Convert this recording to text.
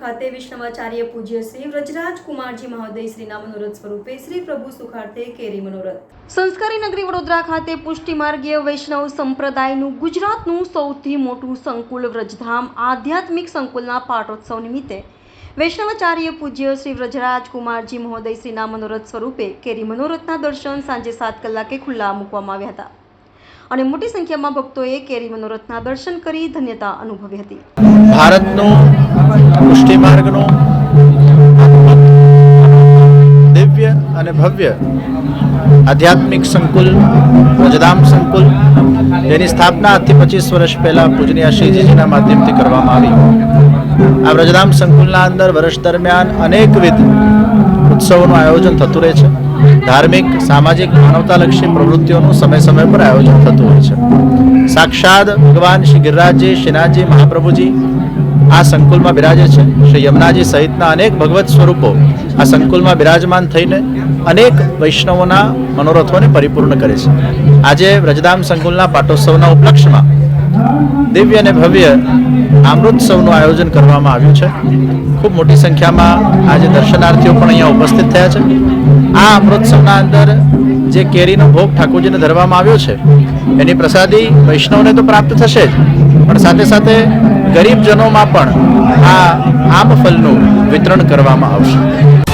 ખાતે વિષ્ણવાચાર્ય પૂજ્ય શ્રી વ્રજરાજ કુમારજી મહોદય શ્રીના મનોરથ સ્વરૂપે શ્રી પ્રભુ સુખાર્થે કેરી મનોરથ. સંસ્કારી નગરી વડોદરા ખાતે પુષ્ટિમાર્ગીય વૈષ્ણવ સંપ્રદાયનું ગુજરાતનું સૌથી મોટું સંકુલ વ્રજધામ આધ્યાત્મિક સંકુલના પાટોત્સવ નિમિત્તે વૈષ્ણવાચાર્ય પૂજ્ય શ્રી વ્રજરાજ કુમારજી મહોદય શ્રીના મનોરથ સ્વરૂપે કેરી મનોરથના દર્શન સાંજે સાત કલાકે ખુલ્લા મૂકવામાં આવ્યા હતા. અને મોટી સંખ્યામાં ભક્તોએ કેરી મનોરથના દર્શન કરી ધન્યતા અનુભવી હતી. ભારતનું પુષ્ટિમાર્ગનું દિવ્ય અને ભવ્ય આધ્યાત્મિક સંકુલ વ્રજધામ સંકુલ જેની સ્થાપના આજથી પચીસ વર્ષ પહેલાં પૂજનીય શ્રીજીજીના માધ્યમથી કરવામાં આવી. આ વ્રજધામ સંકુલના અંદર વર્ષ દરમિયાન અનેકવિધ ઉત્સવોનું આયોજન થતું રહે છે. ધાર્મિક, સામાજિક, માનવતાલક્ષી પ્રવૃત્તિઓનું સમય સમય પર આયોજન થતું હોય છે. સાક્ષાત ભગવાન શ્રી ગિરિરાજજી, શ્રીનાથજી, મહાપ્રભુજી આ સંકુલમાં બિરાજે છે. શ્રી યમુનાજી સહિતના અનેક ભગવત સ્વરૂપો આ સંકુલમાં બિરાજમાન થઈને અનેક વૈષ્ણવોના મનોરથોને પરિપૂર્ણ કરે છે. આજે વ્રજધામ સંકુલના પાટોત્સવના ઉપલક્ષમાં દિવ્ય અને ભવ્ય અમૃતસવનું આયોજન કરવામાં આવ્યું છે. ખૂબ મોટી સંખ્યામાં આજે દર્શનાર્થીઓ પણ અહીંયા ઉપસ્થિત થયા છે. આ અમૃતસવના અંદર જે કેરીનો ભોગ ઠાકોરજીને ધરવામાં આવ્યો છે, એની પ્રસાદી વૈષ્ણવને તો પ્રાપ્ત થશે જ. પણ સાથે સાથે ગરીબજનોમાં પણ આ આમ ફલનું વિતરણ કરવામાં આવશે.